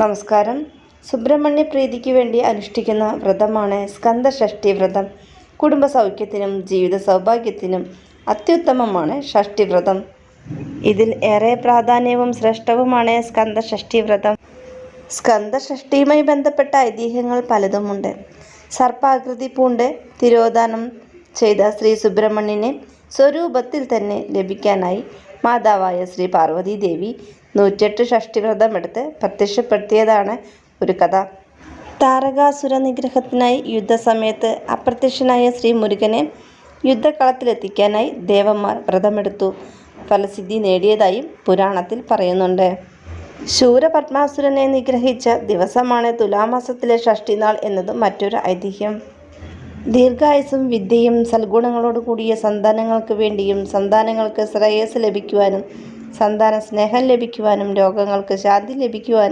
നമസ്കാരം. സുബ്രഹ്മണ്യ പ്രീതിക്ക് വേണ്ടി അനുഷ്ഠിക്കുന്ന വ്രതമാണ് സ്കന്ദഷഷ്ഠി വ്രതം. കുടുംബ സൗഖ്യത്തിനും ജീവിത സൗഭാഗ്യത്തിനും അത്യുത്തമമാണ് ഷഷ്ഠി വ്രതം. ഇതിൽ ഏറെ പ്രാധാന്യവും ശ്രേഷ്ഠവുമാണ് സ്കന്ദഷഷ്ഠി വ്രതം. സ്കന്ദഷഷ്ഠിയുമായി ബന്ധപ്പെട്ട ഐതിഹ്യങ്ങൾ പലതുമുണ്ട്. സർപ്പാകൃതി പൂണ്ട് തിരോധാനം ചെയ്ത ശ്രീ സുബ്രഹ്മണ്യനെ സ്വരൂപത്തിൽ തന്നെ ലഭിക്കാനായി മാതാവായ ശ്രീ പാർവതി ദേവി നൂറ്റെട്ട് ഷഷ്ഠിവ്രതമെടുത്ത് പ്രത്യക്ഷപ്പെടുത്തിയതാണ് ഒരു കഥ. താരകാസുര നിഗ്രഹത്തിനായി യുദ്ധസമയത്ത് അപ്രത്യക്ഷനായ ശ്രീ മുരുകനെ യുദ്ധക്കളത്തിലെത്തിക്കാനായി ദേവന്മാർ വ്രതമെടുത്തു. ഫലസിദ്ധി നേടിയതായും പുരാണത്തിൽ പറയുന്നുണ്ട്. ശൂരപത്മാസുരനെ നിഗ്രഹിച്ച ദിവസമാണ് തുലാമാസത്തിലെ ഷഷ്ടിനാൾ എന്നത് മറ്റൊരു ഐതിഹ്യം. ദീർഘായുസും വിദ്യയും സൽഗുണങ്ങളോട് കൂടിയ സന്താനങ്ങൾക്ക് വേണ്ടിയും സന്താനങ്ങൾക്ക് ശ്രേയസ് ലഭിക്കുവാനും സന്താന സ്നേഹം ലഭിക്കുവാനും രോഗങ്ങൾക്ക് ശാന്തി ലഭിക്കുവാനും